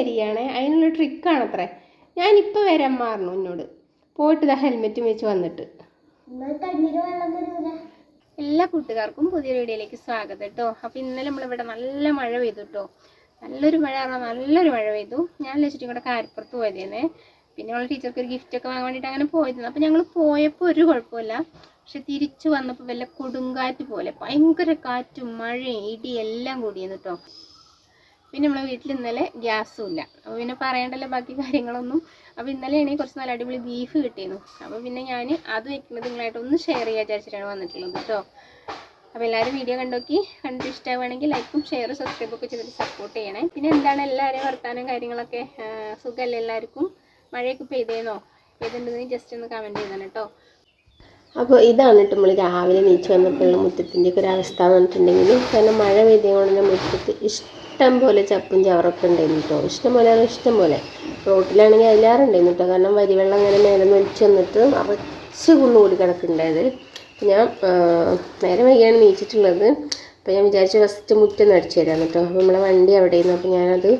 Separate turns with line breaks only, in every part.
അരിയാണ്. അതിനുള്ള ട്രിക്കാണ് അത്രേ ഞാനിപ്പോൾ വരാൻ മാറണു എന്നോട് പോയിട്ട് ഇതാ ഹെൽമെറ്റും വെച്ച് വന്നിട്ട്. എല്ലാ കൂട്ടുകാർക്കും പുതിയ വീഡിയോയിലേക്ക് സ്വാഗതം കേട്ടോ അപ്പോൾ ഇന്നലെ നമ്മളിവിടെ നല്ല മഴ പെയ്തു കേട്ടോ നല്ലൊരു മഴ പറഞ്ഞാൽ നല്ലൊരു മഴ പെയ്തു. ഞാൻ ലക്ഷ്യം കൂടെ കാരിപ്പുറത്ത് പോയതേനെ പിന്നെ അവളെ ടീച്ചർക്ക് ഒരു ഗിഫ്റ്റ് ഒക്കെ വാങ്ങാൻ വേണ്ടിയിട്ട് അങ്ങനെ പോയിരുന്നു അപ്പോൾ ഞങ്ങൾ പോയപ്പോൾ ഒരു കുഴപ്പമില്ല. പക്ഷെ തിരിച്ചു വന്നപ്പോൾ വല്ല കൊടുങ്കാറ്റ് പോലെ. ഭയങ്കര കാറ്റും മഴയും ഇടി എല്ലാം കൂടിയെന്ന് കേട്ടോ പിന്നെ നമ്മളെ വീട്ടിൽ ഇന്നലെ ഗ്യാസും ഇല്ല. അപ്പോൾ പിന്നെ പറയേണ്ടല്ലോ ബാക്കി കാര്യങ്ങളൊന്നും. അപ്പോൾ ഇന്നലെയാണെങ്കിൽ കുറച്ച് നല്ല അടിപൊളി ബീഫ് കിട്ടിയിരുന്നു. അപ്പോൾ പിന്നെ ഞാൻ അത് വെക്കുന്നത് നിങ്ങളായിട്ട് ഒന്ന് ഷെയർ ചെയ്യാൻ വിചാരിച്ചിട്ടാണ് വന്നിട്ടുള്ളത് കേട്ടോ അപ്പോൾ എല്ലാവരും വീഡിയോ കണ്ടോക്കി. കണ്ടിട്ട് ഇഷ്ടമാണെങ്കിൽ ലൈക്കും ഷെയറും സബ്സ്ക്രൈബും ഒക്കെ ചെയ്തിട്ട് സപ്പോർട്ട് ചെയ്യണേ. പിന്നെ എന്താണ് എല്ലാവരെയും വർത്താനം കാര്യങ്ങളൊക്കെ? സുഖമല്ലേ എല്ലാവർക്കും? മഴയൊക്കെ പെയ്തേന്നോ? പെയ്തിട്ടുണ്ടെങ്കിൽ ജസ്റ്റ് ഒന്ന് കമന്റ് ചെയ്തതാണ് കേട്ടോ അപ്പോൾ ഇതാണ് കേട്ടോ നമ്മൾ രാവിലെ നീച്ച് വന്നപ്പോഴുള്ള മുറ്റത്തിന്റെ ഒക്കെ ഒരു അവസ്ഥ എന്ന് പറഞ്ഞിട്ടുണ്ടെങ്കിൽ. കാരണം മഴ പെയ്തതുകൊണ്ട് മുറ്റത്ത് ഇഷ്ടം പോലെ ചപ്പും ചവറൊക്കെ ഉണ്ടായിരുന്നു കേട്ടോ ഇഷ്ടം പോലെ ഇഷ്ടം പോലെ റോട്ടിലാണെങ്കിൽ അതിലാറുണ്ടായിരുന്നു കേട്ടോ കാരണം വരിവെള്ളം അങ്ങനെ മേലെ മേടിച്ച് വന്നിട്ട് നിറച്ച് കുന്നുകൂടി കിടക്കുന്നുണ്ടായത്. ഞാൻ നേരെ വൈകിയാണ് നീച്ചിട്ടുള്ളത്. അപ്പോൾ ഞാൻ വിചാരിച്ചു ഫസ്റ്റ് മുറ്റം അടിച്ചു തരാം കേട്ടോ അപ്പോൾ നമ്മളെ വണ്ടി അവിടെ അവിടെയായിരുന്നു അപ്പോൾ ഞാനത്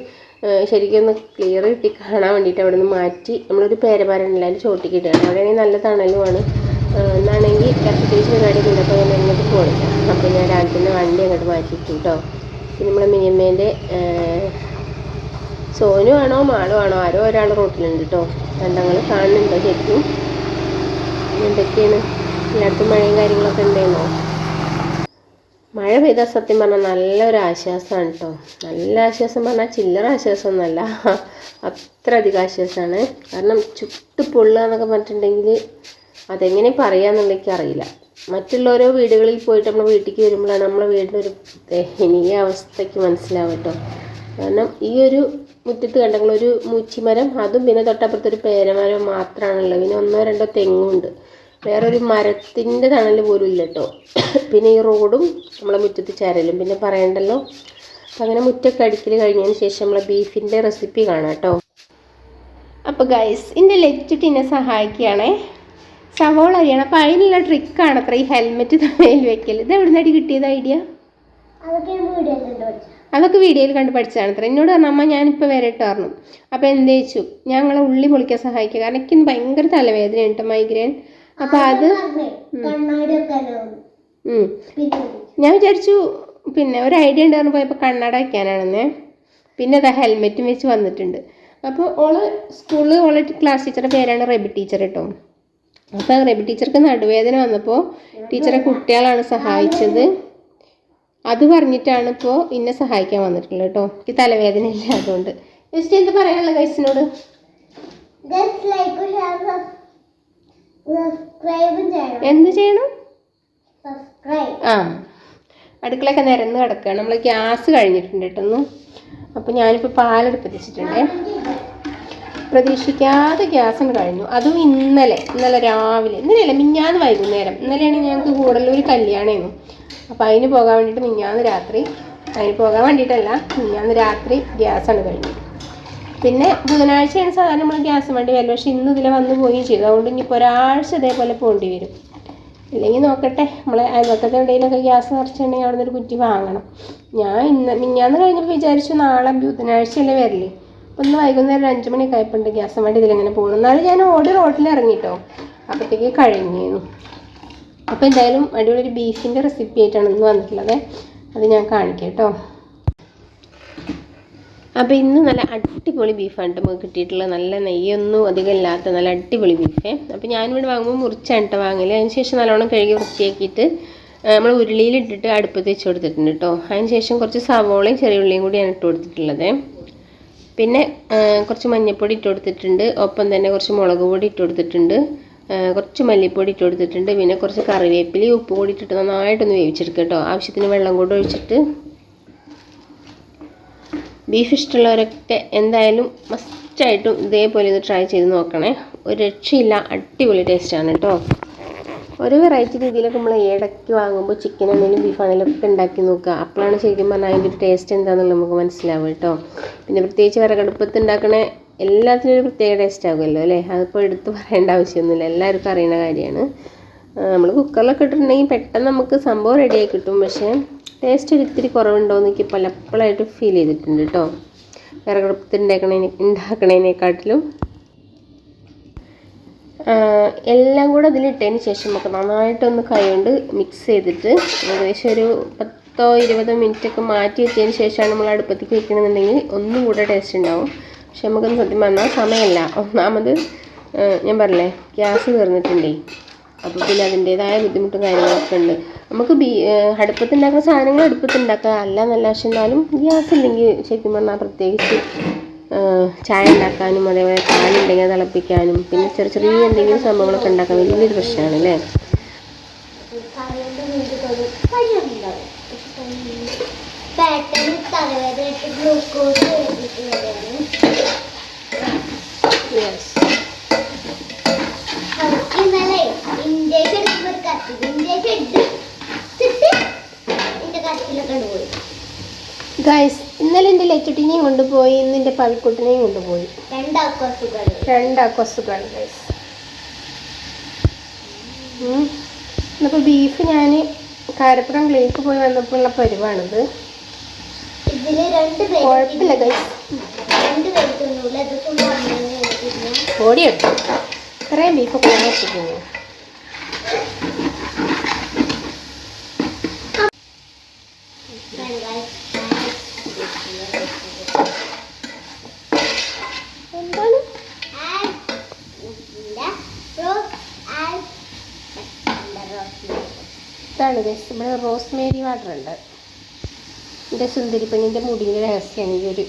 ശരിക്കും ഒന്ന് ക്ലിയർ കിട്ടി കാണാൻ വേണ്ടിയിട്ട് അവിടെ നിന്ന് മാറ്റി നമ്മളൊരു പേരപാരുണ്ടല്ലോ അതിൽ ചോട്ടിക്ക് ഇടുകയാണ് അവിടെയാണെങ്കിൽ നല്ല തണലുമാണ്. എന്നാണെങ്കിൽ പ്രത്യേകിച്ച് പരിപാടിയൊക്കെ ഉണ്ട്. അപ്പോൾ ഞാൻ എന്നിട്ട് പോകണില്ല അപ്പോൾ ഞാൻ രാവിലെ തന്നെ വണ്ടി അങ്ങോട്ട് മാറ്റിയിട്ടു കേട്ടോ നമ്മളെ മിനിയമ്മേന്റെ സോനു ആണോ മാളു ആണോ ആരോ ഒരാൾ റോട്ടിലുണ്ട് കേട്ടോ രണ്ടങ്ങൾ കാണുന്നുണ്ടോ ശരിക്കും? എന്തൊക്കെയാണ്? എല്ലായിടത്തും മഴയും കാര്യങ്ങളൊക്കെ ഉണ്ടായിരുന്നോ മഴ പെയ്ത സത്യം പറഞ്ഞാൽ നല്ലൊരു ആശ്വാസമാണ് കേട്ടോ നല്ല ആശ്വാസം പറഞ്ഞാൽ ചില്ലറ അത്ര അധികം ആശ്വാസമാണ് കാരണം ചുട്ട് പൊള്ളുക എന്നൊക്കെ പറഞ്ഞിട്ടുണ്ടെങ്കിൽ അതെങ്ങനെ പറയുക എനിക്ക് അറിയില്ല. മറ്റുള്ളോരോ വീടുകളിൽ പോയിട്ട് നമ്മൾ വീട്ടിലേക്ക് വരുമ്പോഴാണ് നമ്മളെ വീടിന്റെ ഒരു ദയനീയ അവസ്ഥയ്ക്ക് മനസ്സിലാവും കേട്ടോ കാരണം ഈ ഒരു മുറ്റത്ത് കണ്ടെങ്കിൽ ഒരു മൂച്ചിമരം അതും പിന്നെ തൊട്ടപ്പുറത്തൊരു പേരമരം മാത്രമാണുള്ളത്. പിന്നെ ഒന്നോ രണ്ടോ തെങ്ങുണ്ട്. വേറൊരു മരത്തിന്റെ തണൽ പോലും ഇല്ല കേട്ടോ പിന്നെ ഈ റോഡും നമ്മളെ മുറ്റത്ത് ചരലും. പിന്നെ പറയണ്ടല്ലോ അങ്ങനെ മുറ്റൊക്കെ അടിക്കൽ കഴിഞ്ഞതിന് ശേഷം നമ്മളെ ബീഫിന്റെ റെസിപ്പി കാണാം കേട്ടോ അപ്പോൾ ഗൈസ് എന്റെ ലെറ്റിട്ട് എന്നെ സഹായിക്കുകയാണേ. സവോള അറിയണം. അപ്പൊ അതിനുള്ള ട്രിക്കാണ് അത്ര ഈ ഹെൽമെറ്റ് തലയിൽ വെക്കൽ ഇത് എവിടെ നിന്നാടി കിട്ടിയത് ഐഡിയ അതൊക്കെ വീഡിയോയിൽ കണ്ട് പഠിച്ചതാണ് അത്ര. എന്നോട് പറഞ്ഞു അമ്മ ഞാനിപ്പോൾ വരട്ടെ പറഞ്ഞു അപ്പോൾ എന്ത് വെച്ചു ഞങ്ങളെ ഉള്ളി പൊളിക്കാൻ സഹായിക്കുക. കാരണം എനിക്ക് ഭയങ്കര തലവേദന കേട്ടോ മൈഗ്രെയിൻ അപ്പം അത്. ഞാൻ വിചാരിച്ചു പിന്നെ ഒരു ഐഡിയ ഉണ്ടായിരുന്നു പോയപ്പോൾ കണ്ണട വയ്ക്കാനാണെന്നേ പിന്നെ അതാ ഹെൽമെറ്റും വെച്ച് വന്നിട്ടുണ്ട്. അപ്പോൾ ഓൾ സ്കൂളിൽ ഓളെ ക്ലാസ് ടീച്ചറുടെ പേരാണ് റെബി ടീച്ചർ കേട്ടോ അപ്പോൾ റബി ടീച്ചർക്ക് നടുവേദന വന്നപ്പോൾ ടീച്ചറെ കുട്ടികളാണ് സഹായിച്ചത്. അത് പറഞ്ഞിട്ടാണ് ഇപ്പോൾ ഇന്നെ സഹായിക്കാൻ വന്നിട്ടുള്ളത് കേട്ടോ. എനിക്ക് തലവേദന ഇല്ല അതുകൊണ്ട്. ജസ്റ്റ് എന്ത് പറയാനുള്ള ഗൈസിനോട്? എന്ത് ചെയ്യണം? ആ. അടുക്കളയൊക്കെ നിരന്ന് കിടക്കുകയാണ് നമ്മൾ ഗ്യാസ് കഴിഞ്ഞിട്ടുണ്ട് കേട്ടോ അപ്പോൾ ഞാനിപ്പോൾ പാലെടുപ്പ് വെച്ചിട്ടുണ്ടേ. പ്രതീക്ഷിക്കാതെ ഗ്യാസ് കഴിഞ്ഞു അതും ഇന്നലെ ഇന്നലെ രാവിലെ. ഇന്നലെയല്ല മിഞ്ഞാന്ന് വൈകുന്നേരം. ഇന്നലെയാണ് ഞങ്ങൾക്ക് കൂടലൂർ കല്യാണമായിരുന്നു. അപ്പോൾ അതിന് പോകാൻ വേണ്ടിയിട്ട് മിഞ്ഞാന്ന് രാത്രി അതിന് പോകാൻ വേണ്ടിയിട്ടല്ല മിഞ്ഞാന്ന് രാത്രി ഗ്യാസ് ഗ്യാസാണ് കഴിഞ്ഞു പിന്നെ ബുധനാഴ്ചയാണ് സാധാരണ നമ്മൾ ഗ്യാസ് വേണ്ടി വരുന്നത് പക്ഷേ ഇന്ന് ഇതിലെ വന്നു പോവുകയും ചെയ്തു. അതുകൊണ്ട് ഇനിയിപ്പോൾ ഒരാഴ്ച ഇതേപോലെ പോകേണ്ടി വരും. ഇല്ലെങ്കിൽ നോക്കട്ടെ നമ്മളെ അയൽവക്കത്തെ എവിടെയെങ്കിലൊക്കെ ഗ്യാസ് നിറച്ചിട്ടുണ്ടെങ്കിൽ അവിടെ നിന്ന് ഒരു കുറ്റി വാങ്ങണം. ഞാൻ ഇന്ന് മിഞ്ഞാന്ന് കഴിഞ്ഞപ്പോൾ വിചാരിച്ചു നാളെ ബുധനാഴ്ചയല്ലേ വരില്ലേ അപ്പം ഇന്ന് വൈകുന്നേരം അഞ്ചു മണി ആയപ്പോണ്ട് ഗ്യാസ് ഇതിലിങ്ങനെ ഇതിലെങ്ങനെ പോകണം എന്നാലും ഞാൻ ഓടി റോട്ടിൽ ഇറങ്ങിട്ടോ അപ്പോഴത്തേക്ക് കഴിഞ്ഞിരുന്നു അപ്പോൾ എന്തായാലും അടിപൊളി ബീഫിന്റെ റെസിപ്പി ആയിട്ടാണ് ഇന്ന് വന്നിട്ടുള്ളത്. അത് ഞാൻ കാണിക്കാം കേട്ടോ അപ്പോൾ ഇന്ന് നല്ല അടിപൊളി ബീഫാണ് കേട്ടോ നമുക്ക് കിട്ടിയിട്ടുള്ളത്. നല്ല നെയ്യൊന്നും അധികം ഇല്ലാത്ത നല്ല അടിപൊളി ബീഫ്. അപ്പോൾ ഞാനിവിടെ വാങ്ങുമ്പോൾ മുറിച്ചാണ് കേട്ടോ വാങ്ങൽ അതിന് ശേഷം നല്ലോണം കഴുകി വൃത്തിയാക്കിയിട്ട് നമ്മൾ ഉരുളിയിലിട്ടിട്ട് അടുപ്പത്ത് വെച്ച് കൊടുത്തിട്ടുണ്ട് കേട്ടോ അതിന് ശേഷം കുറച്ച് സവോളയും ചെറിയ ഉള്ളിയും കൂടിയാണ് ഇട്ട് കൊടുത്തിട്ടുള്ളത്. പിന്നെ കുറച്ച് മഞ്ഞൾപ്പൊടി ഇട്ട് കൊടുത്തിട്ടുണ്ട്. ഒപ്പം തന്നെ കുറച്ച് മുളക് പൊടി ഇട്ട് കൊടുത്തിട്ടുണ്ട്. കുറച്ച് മല്ലിപ്പൊടി ഇട്ട് കൊടുത്തിട്ടുണ്ട്. പിന്നെ കുറച്ച് കറിവേപ്പിലയും ഉപ്പ് കൂടി ഇട്ടിട്ട് നന്നായിട്ടൊന്ന് വേവിച്ചെടുക്കുക കേട്ടോ. ആവശ്യത്തിന് വെള്ളം കൂടെ ഒഴിച്ചിട്ട്. ബീഫ് ഇഷ്ടമുള്ളവരൊക്കെ എന്തായാലും മസ്റ്റായിട്ടും ഇതേപോലെ ഒന്ന് ട്രൈ ചെയ്ത് നോക്കണേ. ഒരു രക്ഷയില്ല. അടിപൊളി ടേസ്റ്റാണ് കേട്ടോ. ഒരു വെറൈറ്റി രീതിയിലൊക്കെ നമ്മൾ ഇടയ്ക്ക് വാങ്ങുമ്പോൾ ചിക്കൻ ആണെങ്കിലും ബീഫ് ആണെങ്കിലും ഒക്കെ ഉണ്ടാക്കി നോക്കുക. അപ്പോഴാണ് ശരിക്കും പറഞ്ഞാൽ അതിന്റെ ഒരു ടേസ്റ്റ് എന്താണെന്നുള്ളത് നമുക്ക് മനസ്സിലാവും കേട്ടോ. പിന്നെ പ്രത്യേകിച്ച് വിറകടുപ്പത്ത് ഉണ്ടാക്കണ എല്ലാത്തിനും ഒരു പ്രത്യേക ടേസ്റ്റ് ആകുമല്ലോ അല്ലേ? അതിപ്പോൾ എടുത്ത് പറയേണ്ട ആവശ്യമൊന്നുമില്ല. എല്ലാവർക്കും അറിയുന്ന കാര്യമാണ്. നമ്മൾ കുക്കറിലൊക്കെ ഇട്ടിട്ടുണ്ടെങ്കിൽ പെട്ടെന്ന് നമുക്ക് സംഭവം റെഡിയായി കിട്ടും. പക്ഷേ ടേസ്റ്റ് ഒരു ഇത്തിരി കുറവുണ്ടോ എന്ന് എനിക്ക് പലപ്പോഴായിട്ട് ഫീൽ ചെയ്തിട്ടുണ്ട് കേട്ടോ. വിറകടുപ്പത്ത് ഉണ്ടാക്കണേ ഉണ്ടാക്കണേനെക്കാട്ടിലും എല്ലാം കൂടെ അതിലിട്ടതിന് ശേഷം നമുക്ക് നന്നായിട്ടൊന്ന് കൈകൊണ്ട് മിക്സ് ചെയ്തിട്ട് ഏകദേശം ഒരു പത്തോ ഇരുപതോ മിനിറ്റ് ഒക്കെ മാറ്റി വെച്ചതിന് ശേഷമാണ് നമ്മൾ അടുപ്പത്തേക്ക് വെക്കണമെന്നുണ്ടെങ്കിൽ ഒന്നും കൂടെ ടേസ്റ്റ് ഉണ്ടാവും. പക്ഷെ നമുക്കൊന്ന് സത്യം പറഞ്ഞാൽ സമയമല്ല. ഒന്നാമത് ഞാൻ പറഞ്ഞേ ഗ്യാസ് തീർന്നിട്ടുണ്ടേ. അപ്പോൾ പിന്നെ അതിന്റേതായ ബുദ്ധിമുട്ടും കാര്യങ്ങളൊക്കെ ഉണ്ട്. നമുക്ക് ബീ അടുപ്പത്തുണ്ടാക്കുന്ന സാധനങ്ങൾ അടുപ്പത്തുണ്ടാക്കുക അല്ല എന്നല്ല പക്ഷെ എന്നാലും ഗ്യാസ് ഇല്ലെങ്കിൽ ശരിക്കും പറഞ്ഞാൽ പ്രത്യേകിച്ച് ചായ ഉണ്ടാക്കാനും അതേപോലെ പാലുണ്ടെങ്കിൽ തിളപ്പിക്കാനും പിന്നെ ചെറിയ ചെറിയ എന്തെങ്കിലും സംഭവങ്ങളൊക്കെ ഉണ്ടാക്കാൻ വലിയൊരു പ്രശ്നമാണ് അല്ലേ
ഇന്നലെ ഇന്ത്യയ്ക്ക് എടുക്കുമ്പോൾ ഒരു കത്തി ഇന്ത്യയ്ക്ക് എടുത്തിട്ട് എന്റെ കത്തിലൊക്കെ പോയി
ഗൈസ് ഇന്നലെ എന്റെ ലച്ചുട്ടിനെയും കൊണ്ടുപോയി ഇന്ന് എന്റെ പവിക്കുട്ടിനെയും കൊണ്ടുപോയി. രണ്ടാക്കോസുകൾ അസുഖമാണ് ബീഫ് ഞാൻ കാരപ്പുറം ക്ലിനിക്ക് പോയി വന്നപ്പോൾ ഉള്ള പരിവാണിത് കുഴപ്പമില്ല ഓടിയെടുത്തു. ഇത്രയും ബീഫ് ഒക്കെ എന്താണ് ഇതാണ് നമ്മുടെ ഇവിടെ റോസ്മേരി വാട്ടർ ഉണ്ട്. എന്റെ സുന്ദരി പെണ്ണിന്റെ മുടിയുടെ രഹസ്യമാണ് ഈ ഒരു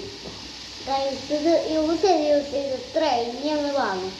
യൂസ് ചെയ്ത് യൂസ് ചെയ്ത് ഇത്ര ഇനി അങ്ങ് വാങ്ങും.